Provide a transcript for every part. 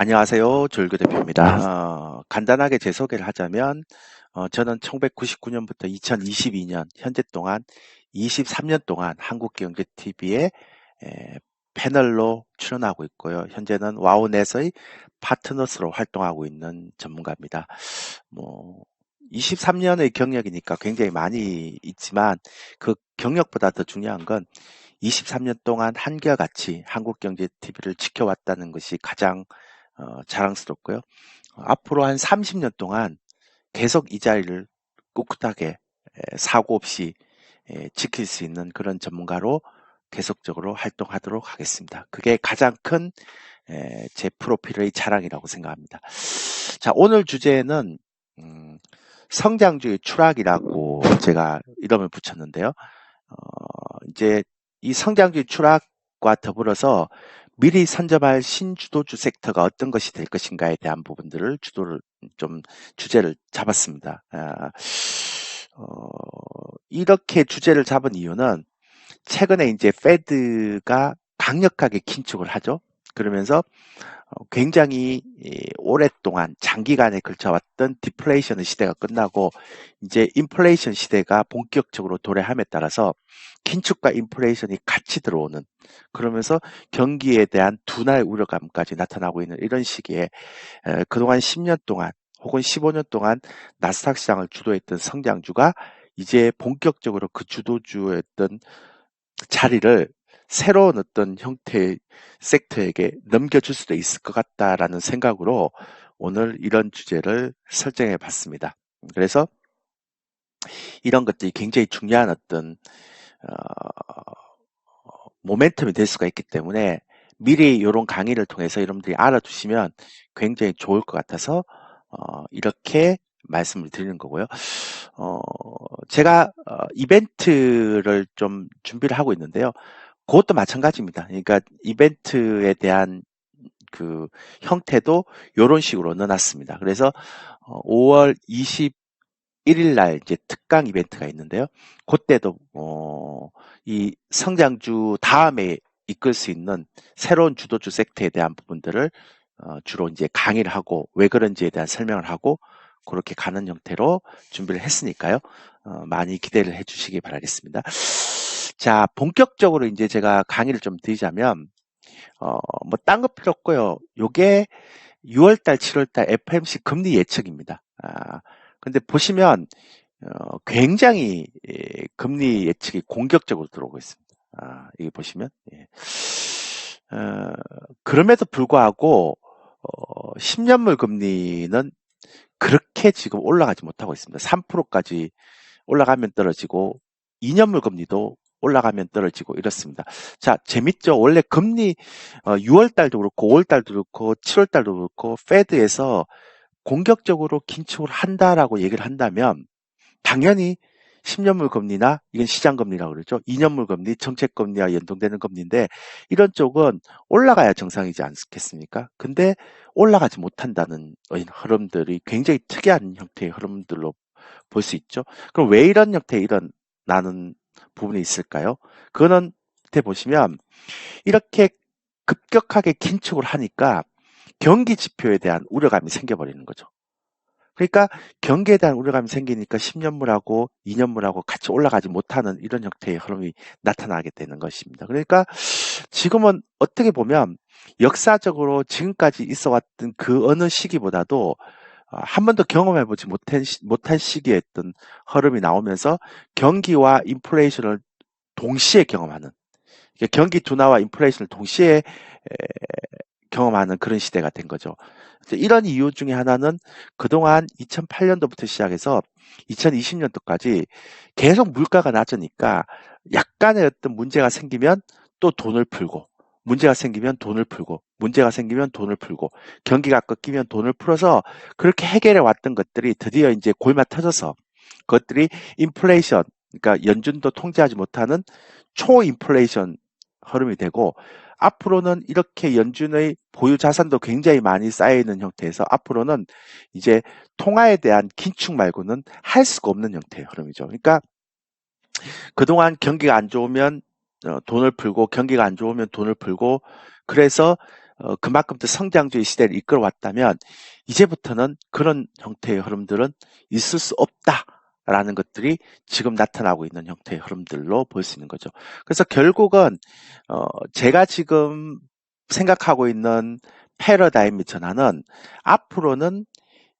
안녕하세요. 조일교 대표입니다. 어, 간단하게 제 소개를 하자면 어, 저는 1999년부터 2022년 현재 동안 23년 동안 한국경제TV에 패널로 출연하고 있고요. 현재는 와우넷의 파트너스로 활동하고 있는 전문가입니다. 뭐 23년의 경력이니까 굉장히 많이 있지만 그 경력보다 더 중요한 건 23년 동안 한결같이 한국경제TV를 지켜왔다는 것이 가장 어, 자랑스럽고요. 어, 앞으로 한 30년 동안 계속 이 자리를 꿋꿋하게 사고 없이 지킬 수 있는 그런 전문가로 계속적으로 활동하도록 하겠습니다. 그게 가장 큰 제 프로필의 자랑이라고 생각합니다. 자, 오늘 주제는 음, 성장주의 추락이라고 제가 이름을 붙였는데요. 어, 이제 이 성장주의 추락과 더불어서 미리 선점할 신주도 주 섹터가 어떤 것이 될 것인가에 대한 부분들을 주도를 좀 주제를 잡았습니다. 아, 어, 이렇게 주제를 잡은 이유는 최근에 이제 페드가 강력하게 긴축을 하죠. 그러면서 어, 굉장히 오랫동안 장기간에 걸쳐왔던 디플레이션 시대가 끝나고 이제 인플레이션 시대가 본격적으로 도래함에 따라서 긴축과 인플레이션이 같이 들어오는 그러면서 경기에 대한 둔할 우려감까지 나타나고 있는 이런 시기에 그동안 10년 동안 혹은 15년 동안 나스닥 시장을 주도했던 성장주가 이제 본격적으로 그 주도주였던 자리를 새로운 어떤 형태의 섹터에게 넘겨줄 수도 있을 것 같다라는 생각으로 오늘 이런 주제를 설정해 봤습니다. 그래서 이런 것들이 굉장히 중요한 어떤 어, 모멘텀이 될 수가 있기 때문에 미리 이런 강의를 통해서 여러분들이 알아두시면 굉장히 좋을 것 같아서 어, 이렇게 말씀을 드리는 거고요. 어, 제가 어, 이벤트를 좀 준비를 하고 있는데요. 그것도 마찬가지입니다. 그러니까 이벤트에 대한 그 형태도 이런 식으로 넣어놨습니다. 그래서 5월 어, 21일 날 이제 특강 이벤트가 있는데요. 그때도 어, 이 성장주 다음에 이끌 수 있는 새로운 주도주 섹터에 대한 부분들을 어, 주로 이제 강의를 하고 왜 그런지에 대한 설명을 하고 그렇게 가는 형태로 준비를 했으니까요. 어, 많이 기대를 해주시기 바라겠습니다. 자, 본격적으로 이제 제가 강의를 좀 드리자면, 어, 뭐, 딴 거 필요 없고요. 요게 6월달, 7월달 FMC 금리 예측입니다. 아, 근데 보시면, 어, 굉장히, 예, 금리 예측이 공격적으로 들어오고 있습니다. 아, 이게 보시면, 예. 어, 그럼에도 불구하고, 어, 10년물 금리는 그렇게 지금 올라가지 못하고 있습니다. 3%까지 올라가면 떨어지고, 2년물 금리도 올라가면 떨어지고 이렇습니다. 자, 재밌죠? 원래 금리 어, 6월 달도 그렇고 5월 달도 그렇고 7월 달도 그렇고 페드에서 공격적으로 긴축을 한다라고 얘기를 한다면 당연히 10년물 금리나 이건 시장 금리라고 그러죠. 2년물 금리, 정책 금리와 연동되는 금리인데 이런 쪽은 올라가야 정상이지 않겠습니까? 근데 올라가지 못한다는 흐름들이 굉장히 특이한 형태의 흐름들로 볼 수 있죠. 그럼 왜 이런 형태의 이런 나는 부분이 있을까요? 그거는 밑에 보시면 이렇게 급격하게 긴축을 하니까 경기 지표에 대한 우려감이 생겨버리는 거죠. 그러니까 경기에 대한 우려감이 생기니까 10년물하고 2년물하고 같이 올라가지 못하는 이런 형태의 흐름이 나타나게 되는 것입니다. 그러니까 지금은 어떻게 보면 역사적으로 지금까지 있어 왔던 그 어느 시기보다도 어, 한 번도 경험해보지 못한, 못한 시기에 어떤 흐름이 나오면서 경기와 인플레이션을 동시에 경험하는 경기 둔화와 인플레이션을 동시에 경험하는 그런 시대가 된 거죠. 이런 이유 중에 하나는 그동안 2008년도부터 시작해서 2020년도까지 계속 물가가 낮으니까 약간의 어떤 문제가 생기면 또 돈을 풀고 문제가 생기면 돈을 풀고 문제가 생기면 돈을 풀고 경기가 꺾이면 돈을 풀어서 그렇게 해결해 왔던 것들이 드디어 이제 골마 터져서 그것들이 인플레이션 그러니까 연준도 통제하지 못하는 초인플레이션 흐름이 되고 앞으로는 이렇게 연준의 보유 자산도 굉장히 많이 쌓여 있는 형태에서 앞으로는 이제 통화에 대한 긴축 말고는 할 수가 없는 형태의 흐름이죠. 그러니까 그동안 경기가 안 좋으면 어, 돈을 풀고 경기가 안 좋으면 돈을 풀고 그래서 어, 그만큼 더 성장주의 시대를 이끌어왔다면 이제부터는 그런 형태의 흐름들은 있을 수 없다라는 것들이 지금 나타나고 있는 형태의 흐름들로 볼 수 있는 거죠. 그래서 결국은 어, 제가 지금 생각하고 있는 패러다임의 전환은 앞으로는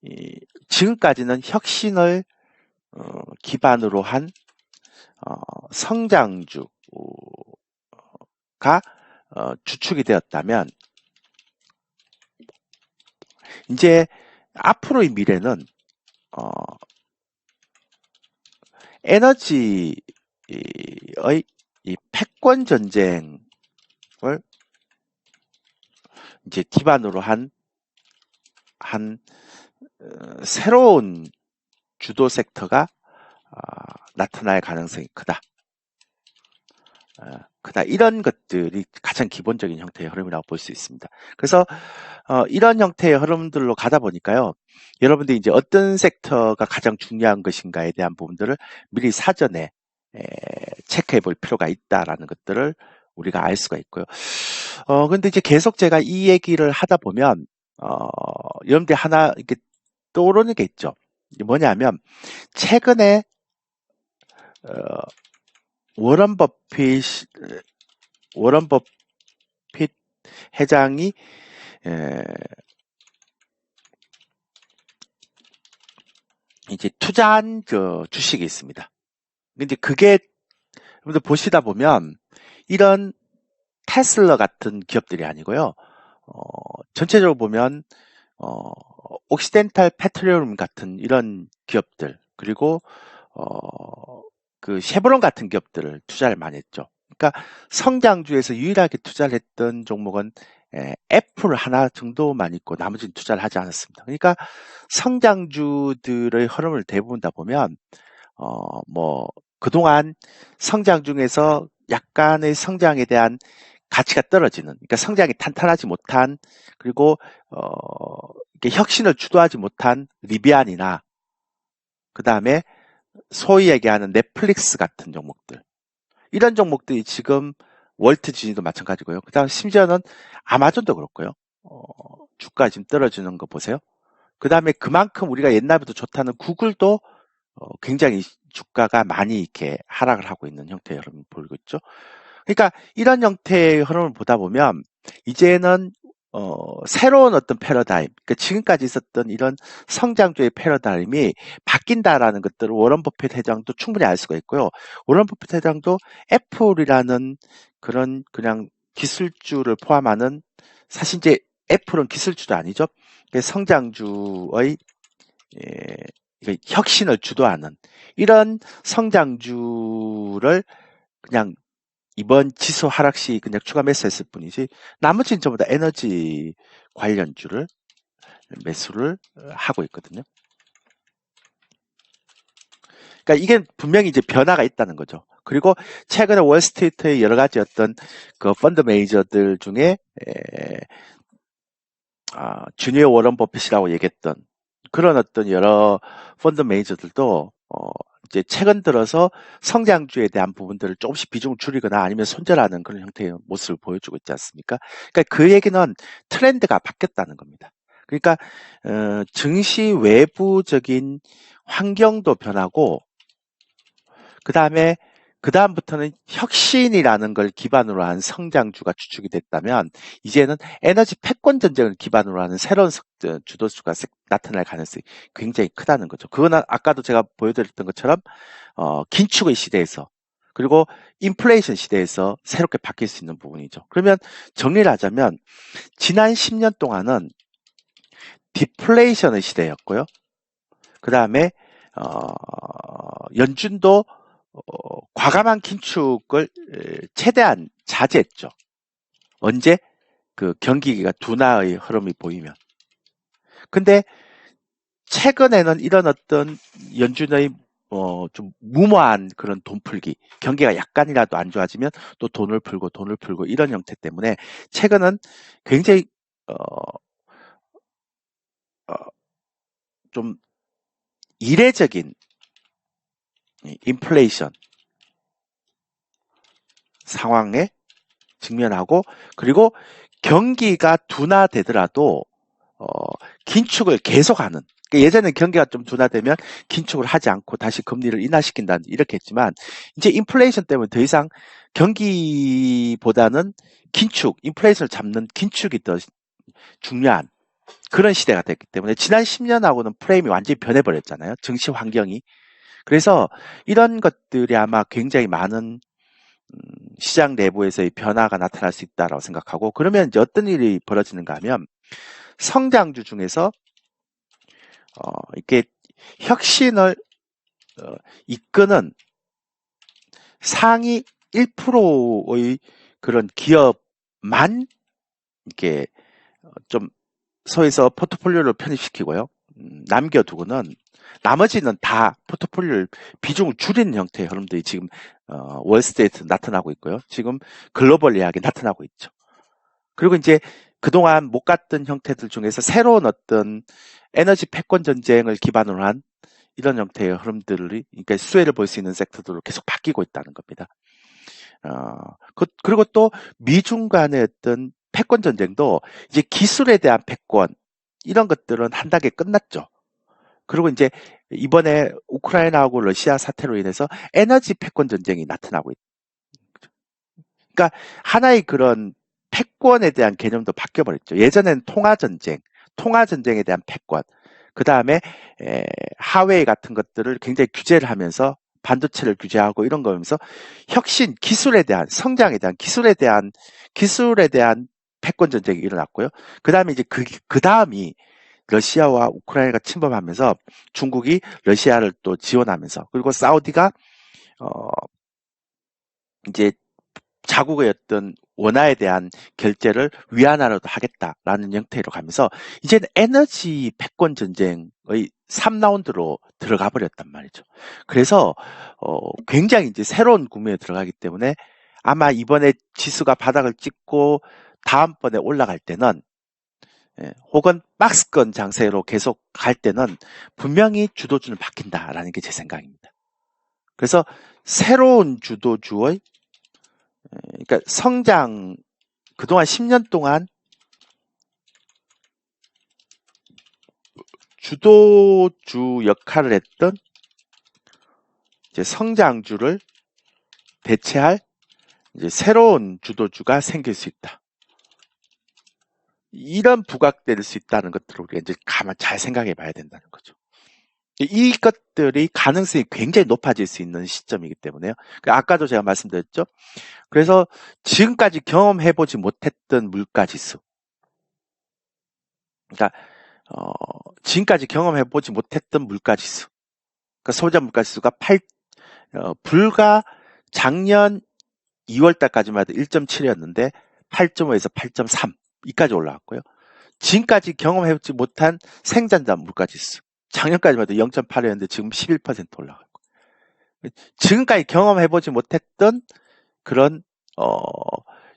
이, 지금까지는 혁신을 어, 기반으로 한 어, 성장주가 어, 주축이 되었다면 이제 앞으로의 미래는 어, 에너지의 이 패권 전쟁을 이제 기반으로 한, 한, 어, 새로운 주도 섹터가 어, 나타날 가능성이 크다. 어, 크다. 이런 것들이 가장 기본적인 형태의 흐름이라고 볼 수 있습니다. 그래서 어, 이런 형태의 흐름들로 가다 보니까요. 여러분들이 이제 어떤 섹터가 가장 중요한 것인가에 대한 부분들을 미리 사전에 에, 체크해 볼 필요가 있다라는 것들을 우리가 알 수가 있고요. 어, 근데 이제 계속 제가 이 얘기를 하다 보면, 어, 여러분들 하나 이렇게 떠오르는 게 있죠. 뭐냐면, 최근에, 어, 워런 버핏, 워런 버핏 회장이, 에, 이제 투자한 그 주식이 있습니다. 근데 그게 여러분들 보시다 보면 이런 테슬라 같은 기업들이 아니고요. 어, 전체적으로 보면 어, 옥시덴탈 페트리움 같은 이런 기업들 그리고 어, 그 쉐브론 같은 기업들을 투자를 많이 했죠. 그러니까 성장주에서 유일하게 투자를 했던 종목은 에, 애플 하나 정도만 있고 나머지는 투자를 하지 않았습니다. 그러니까 성장주들의 흐름을 대부분 다 보면 어, 뭐 그동안 성장 중에서 약간의 성장에 대한 가치가 떨어지는, 그러니까 성장이 탄탄하지 못한, 그리고, 어, 이렇게 혁신을 주도하지 못한 리비안이나, 그 다음에 소위 얘기하는 넷플릭스 같은 종목들. 이런 종목들이 지금 월트 디즈니도 마찬가지고요. 그 다음 심지어는 아마존도 그렇고요. 어, 주가 지금 떨어지는 거 보세요. 그 다음에 그만큼 우리가 옛날부터 좋다는 구글도 어, 굉장히 주가가 많이 이렇게 하락을 하고 있는 형태의 흐름을 보이고 있죠. 그러니까 이런 형태의 흐름을 보다 보면 이제는 어, 새로운 어떤 패러다임, 그러니까 지금까지 있었던 이런 성장주의 패러다임이 바뀐다라는 것들을 워런 버핏 회장도 충분히 알 수가 있고요. 워런 버핏 회장도 애플이라는 그런 그냥 기술주를 포함하는 사실 이제 애플은 기술주도 아니죠. 성장주의 예, 혁신을 주도하는 이런 성장주를 그냥 이번 지수 하락 시 그냥 추가 매수했을 뿐이지 나머지는 전부 다 에너지 관련주를 매수를 하고 있거든요. 그러니까 이게 분명히 이제 변화가 있다는 거죠. 그리고 최근에 월스트리트의 여러 가지 어떤 그 펀드 메이저들 중에 에, 아, 주니어 워런 버핏이라고 얘기했던 그런 어떤 여러 펀드 메이저들도 어, 이제 최근 들어서 성장주에 대한 부분들을 조금씩 비중을 줄이거나 아니면 손절하는 그런 형태의 모습을 보여주고 있지 않습니까? 그러니까 그 얘기는 트렌드가 바뀌었다는 겁니다. 그러니까 어, 증시 외부적인 환경도 변하고 그 다음에 그 다음부터는 혁신이라는 걸 기반으로 한 성장주가 주축이 됐다면 이제는 에너지 패권 전쟁을 기반으로 하는 새로운 주도수가 나타날 가능성이 굉장히 크다는 거죠. 그건 아까도 제가 보여드렸던 것처럼 어, 긴축의 시대에서 그리고 인플레이션 시대에서 새롭게 바뀔 수 있는 부분이죠. 그러면 정리를 하자면 지난 10년 동안은 디플레이션의 시대였고요. 그 다음에 어, 연준도 어, 과감한 긴축을 최대한 자제했죠. 언제? 그 경기가 둔화의 흐름이 보이면. 근데 최근에는 이런 어떤 연준의 어, 좀 무모한 그런 돈 풀기, 경기가 약간이라도 안 좋아지면 또 돈을 풀고 돈을 풀고 이런 형태 때문에 최근은 굉장히 어, 어, 좀 이례적인 인플레이션 상황에 직면하고 그리고 경기가 둔화되더라도 어, 긴축을 계속하는 그러니까 예전에 경기가 좀 둔화되면 긴축을 하지 않고 다시 금리를 인하시킨다 이렇게 했지만 이제 인플레이션 때문에 더 이상 경기보다는 긴축, 인플레이션을 잡는 긴축이 더 중요한 그런 시대가 됐기 때문에 지난 10년하고는 프레임이 완전히 변해버렸잖아요. 정치 환경이. 그래서 이런 것들이 아마 굉장히 많은 음, 시장 내부에서의 변화가 나타날 수 있다고 생각하고 그러면 어떤 일이 벌어지는가 하면 성장주 중에서 어, 이렇게 혁신을 어, 이끄는 상위 1%의 그런 기업만 이렇게 좀 소에서 포트폴리오를 편입시키고요. 음, 남겨두고는 나머지는 다 포트폴리오를 비중을 줄이는 형태의 흐름들이 지금 어, 월스트리트 나타나고 있고요. 지금 글로벌리하게 나타나고 있죠. 그리고 이제 그동안 못 갔던 형태들 중에서 새로운 어떤 에너지 패권 전쟁을 기반으로 한 이런 형태의 흐름들이 그러니까 수혜를 볼 수 있는 섹터들로 계속 바뀌고 있다는 겁니다. 어, 그, 그리고 또 미중 간의 어떤 패권 전쟁도 이제 기술에 대한 패권 이런 것들은 한 단계 끝났죠. 그리고 이제 이번에 우크라이나하고 러시아 사태로 인해서 에너지 패권 전쟁이 나타나고 있. 그러니까 하나의 그런 패권에 대한 개념도 바뀌어 버렸죠. 예전에는 통화 전쟁, 통화 전쟁에 대한 패권, 그 다음에 하웨이 같은 것들을 굉장히 규제를 하면서 반도체를 규제하고 이런 거면서 혁신, 기술에 대한 성장에 대한 기술에 대한 기술에 대한 패권 전쟁이 일어났고요. 그 다음에 이제 그, 그 다음이 러시아와 우크라이나가 침범하면서 중국이 러시아를 또 지원하면서 그리고 사우디가 어 이제 자국의 어떤 원화에 대한 결제를 위안화로도 하겠다라는 형태로 가면서 이제는 에너지 패권 전쟁의 3라운드로 들어가 버렸단 말이죠. 그래서 어 굉장히 이제 새로운 구매에 들어가기 때문에 아마 이번에 지수가 바닥을 찍고 다음번에 올라갈 때는 예, 혹은 박스권 장세로 계속 갈 때는 분명히 주도주는 바뀐다라는 게 제 생각입니다. 그래서 새로운 주도주의 예, 그러니까 성장 그동안 10년 동안 주도주 역할을 했던 성장주를 대체할 새로운 주도주가 생길 수 있다. 이런 부각될 수 있다는 것들을 우리가 이제 가만 잘 생각해 봐야 된다는 거죠. 이것들이 가능성이 굉장히 높아질 수 있는 시점이기 때문에요. 그 아까도 제가 말씀드렸죠. 그래서 지금까지 경험해 보지 못했던 물가 지수. 그러니까 어, 지금까지 경험해 보지 못했던 물가 지수. 그러니까 소비자 물가 지수가 8 어, 불과 작년 2월 달까지만 해도 1.7이었는데 8.5에서 8.3 이까지 올라왔고요. 지금까지 경험해보지 못한 생산자 물가지수. 작년까지만 해도 0.8이었는데 지금 11% 올라가고. 지금까지 경험해보지 못했던 그런 어,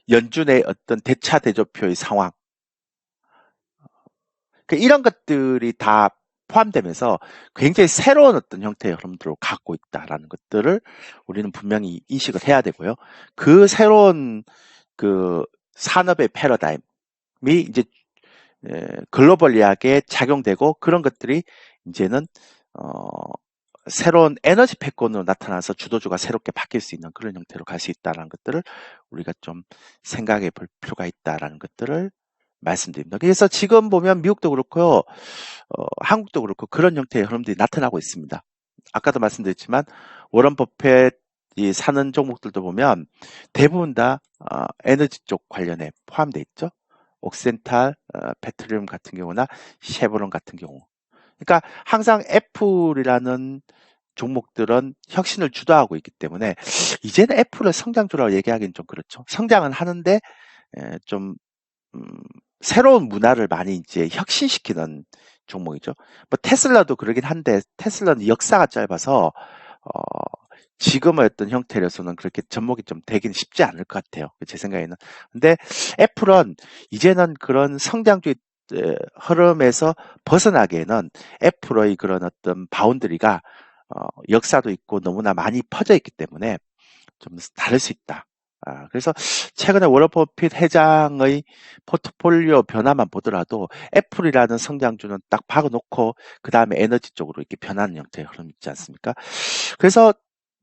연준의 어떤 대차 대조표의 상황. 그러니까 이런 것들이 다 포함되면서 굉장히 새로운 어떤 형태의 흐름들을 갖고 있다라는 것들을 우리는 분명히 인식을 해야 되고요. 그 새로운 그 산업의 패러다임, 미 이제 글로벌리하게 작용되고 그런 것들이 이제는 어 새로운 에너지 패권으로 나타나서 주도주가 새롭게 바뀔 수 있는 그런 형태로 갈 수 있다는 것들을 우리가 좀 생각해 볼 필요가 있다라는 것들을 말씀드립니다. 그래서 지금 보면 미국도 그렇고요, 어, 한국도 그렇고 그런 형태의 흐름들이 나타나고 있습니다. 아까도 말씀드렸지만 워런 버펫이 사는 종목들도 보면 대부분 다 어, 에너지 쪽 관련에 포함되어 있죠. 옥센탈, 어, 페트리움 같은 경우나 쉐보론 같은 경우. 그러니까 항상 애플이라는 종목들은 혁신을 주도하고 있기 때문에 이제는 애플을 성장주라고 얘기하기는 좀 그렇죠. 성장은 하는데 에, 좀 음, 새로운 문화를 많이 이제 혁신시키는 종목이죠. 뭐 테슬라도 그러긴 한데 테슬라는 역사가 짧아서 어, 지금의 어떤 형태로서는 그렇게 접목이 좀 되긴 쉽지 않을 것 같아요. 제 생각에는. 근데 애플은 이제는 그런 성장주의 흐름에서 벗어나기에는 애플의 그런 어떤 바운드리가 어, 역사도 있고 너무나 많이 퍼져 있기 때문에 좀 다를 수 있다. 아, 그래서 최근에 워런 버핏 회장의 포트폴리오 변화만 보더라도 애플이라는 성장주는 딱 박아놓고 그 다음에 에너지 쪽으로 이렇게 변하는 형태의 흐름 있지 않습니까? 그래서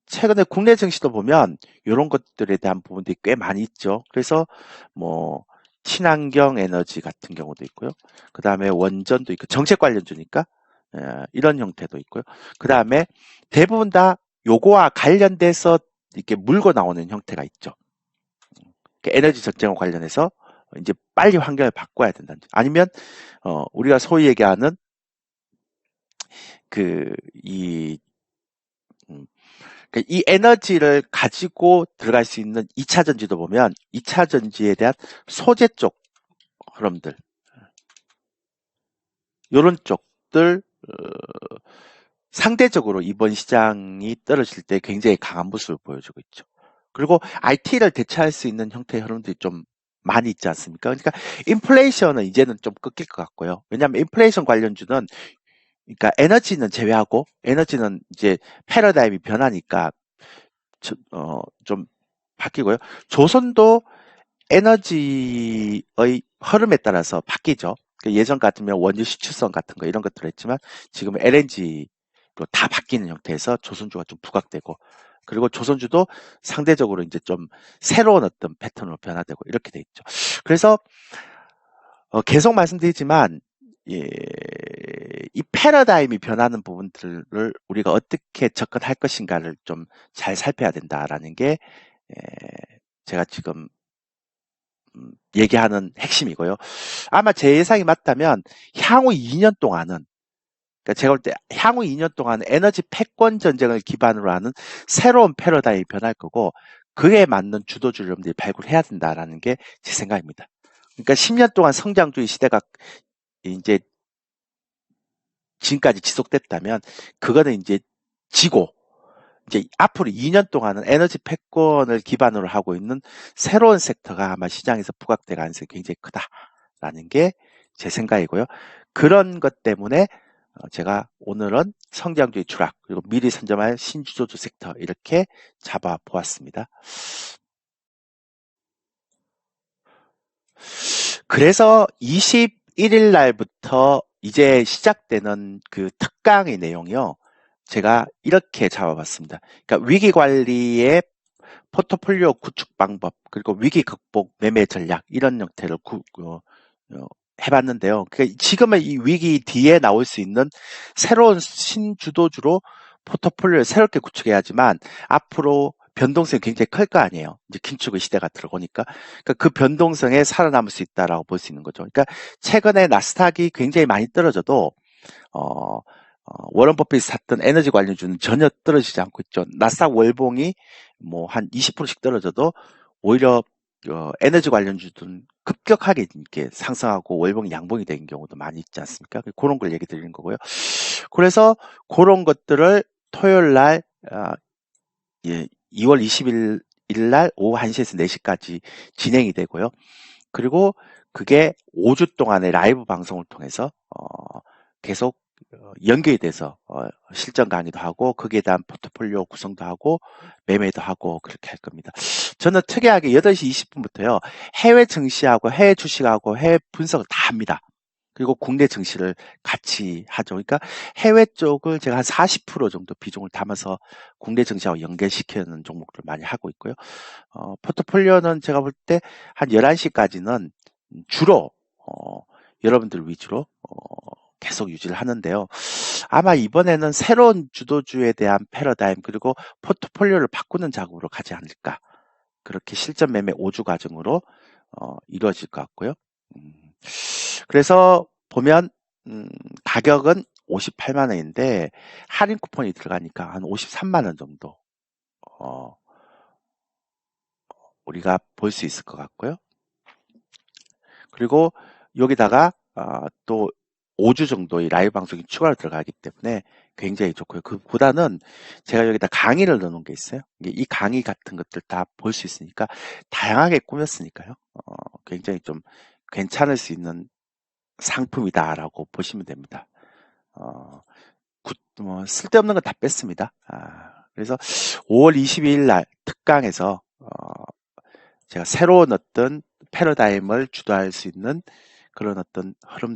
최근에 국내 증시도 보면 이런 것들에 대한 부분들이 꽤 많이 있죠. 그래서 뭐 친환경 에너지 같은 경우도 있고요. 그 다음에 원전도 있고 정책 관련주니까 예, 이런 형태도 있고요. 그 다음에 대부분 다 요거와 관련돼서 이렇게 물고 나오는 형태가 있죠. 그 에너지 전쟁과 관련해서 이제 빨리 환경을 바꿔야 된다는 아니면 어 우리가 소위 얘기하는 그이 음, 그 이 에너지를 가지고 들어갈 수 있는 2차 전지도 보면 2차 전지에 대한 소재 쪽 흐름들 요런 쪽들 어, 상대적으로 이번 시장이 떨어질 때 굉장히 강한 모습을 보여주고 있죠. 그리고 IT를 대체할 수 있는 형태의 흐름들이 좀 많이 있지 않습니까? 그러니까 인플레이션은 이제는 좀 꺾일 것 같고요. 왜냐하면 인플레이션 관련주는 그러니까 에너지는 제외하고 에너지는 이제 패러다임이 변하니까 어, 좀 바뀌고요. 조선도 에너지의 흐름에 따라서 바뀌죠. 그러니까 예전 같으면 원유 시추성 같은 거 이런 것들을 했지만 지금 LNG로 다 바뀌는 형태에서 조선주가 좀 부각되고 그리고 조선주도 상대적으로 이제 좀 새로운 어떤 패턴으로 변화되고 이렇게 돼 있죠. 그래서 어, 계속 말씀드리지만 예, 이 패러다임이 변하는 부분들을 우리가 어떻게 접근할 것인가를 좀 잘 살펴야 된다라는 게 예, 제가 지금 음, 얘기하는 핵심이고요. 아마 제 예상이 맞다면 향후 2년 동안은 그러니까 제가 볼 때 향후 2년 동안 에너지 패권 전쟁을 기반으로 하는 새로운 패러다임이 변할 거고 그에 맞는 주도주 여러분들이 발굴해야 된다라는 게 제 생각입니다. 그러니까 10년 동안 성장주의 시대가 이제 지금까지 지속됐다면 그거는 이제 지고 이제 앞으로 2년 동안은 에너지 패권을 기반으로 하고 있는 새로운 섹터가 아마 시장에서 부각될 가능성이 굉장히 크다라는 게 제 생각이고요. 그런 것 때문에 어, 제가 오늘은 성장주의 추락 그리고 미리 선점할 신주도주 섹터 이렇게 잡아 보았습니다. 그래서 21일 날부터 이제 시작되는 그 특강의 내용이요. 제가 이렇게 잡아봤습니다. 그러니까 위기 관리의 포트폴리오 구축 방법 그리고 위기 극복 매매 전략 이런 형태를 구, 어, 어, 해봤는데요. 그러니까 지금은 이 위기 뒤에 나올 수 있는 새로운 신주도주로 포트폴리오를 새롭게 구축해야지만 앞으로 변동성이 굉장히 클 거 아니에요. 이제 긴축의 시대가 들어오니까. 그러니까 그 변동성에 살아남을 수 있다라고 볼 수 있는 거죠. 그러니까 최근에 나스닥이 굉장히 많이 떨어져도 어, 어, 워런 버핏이 샀던 에너지 관련주는 전혀 떨어지지 않고 있죠. 나스닥 월봉이 뭐 한 20%씩 떨어져도 오히려 어, 에너지 관련주들은 급격하게 이렇게 상승하고 월봉이 양봉이 된 경우도 많이 있지 않습니까? 그런 걸 얘기 드리는 거고요. 그래서 그런 것들을 토요일 날 어, 예, 2월 20일 날 오후 1시에서 4시까지 진행이 되고요. 그리고 그게 5주 동안의 라이브 방송을 통해서 어, 계속 어, 연결이 돼서 어, 실전 강의도 하고 거기에 대한 포트폴리오 구성도 하고 매매도 하고 그렇게 할 겁니다. 저는 특이하게 8시 20분부터요. 해외 증시하고 해외 주식하고 해외 분석을 다 합니다. 그리고 국내 증시를 같이 하죠. 그러니까 해외 쪽을 제가 한 40% 정도 비중을 담아서 국내 증시하고 연결시키는 종목들을 많이 하고 있고요. 어, 포트폴리오는 제가 볼 때 한 11시까지는 주로 어, 여러분들 위주로 어, 계속 유지를 하는데요. 아마 이번에는 새로운 주도주에 대한 패러다임 그리고 포트폴리오를 바꾸는 작업으로 가지 않을까. 그렇게 실전 매매 5주 과정으로 어, 이루어질 것 같고요. 음. 그래서 보면 음, 가격은 58만 원인데 할인 쿠폰이 들어가니까 한 53만 원 정도 어, 우리가 볼 수 있을 것 같고요. 그리고 여기다가 어, 또 5주 정도의 라이브 방송이 추가로 들어가기 때문에 굉장히 좋고요. 그보다는 제가 여기다 강의를 넣어놓은 게 있어요. 이 강의 같은 것들 다 볼 수 있으니까 다양하게 꾸몄으니까요. 어, 굉장히 좀 괜찮을 수 있는 상품이다라고 보시면 됩니다. 어, 구, 뭐 쓸데없는 건 다 뺐습니다. 아, 그래서 5월 22일 날 특강에서 어, 제가 새로운 어떤 패러다임을 주도할 수 있는 그런 어떤 흐름들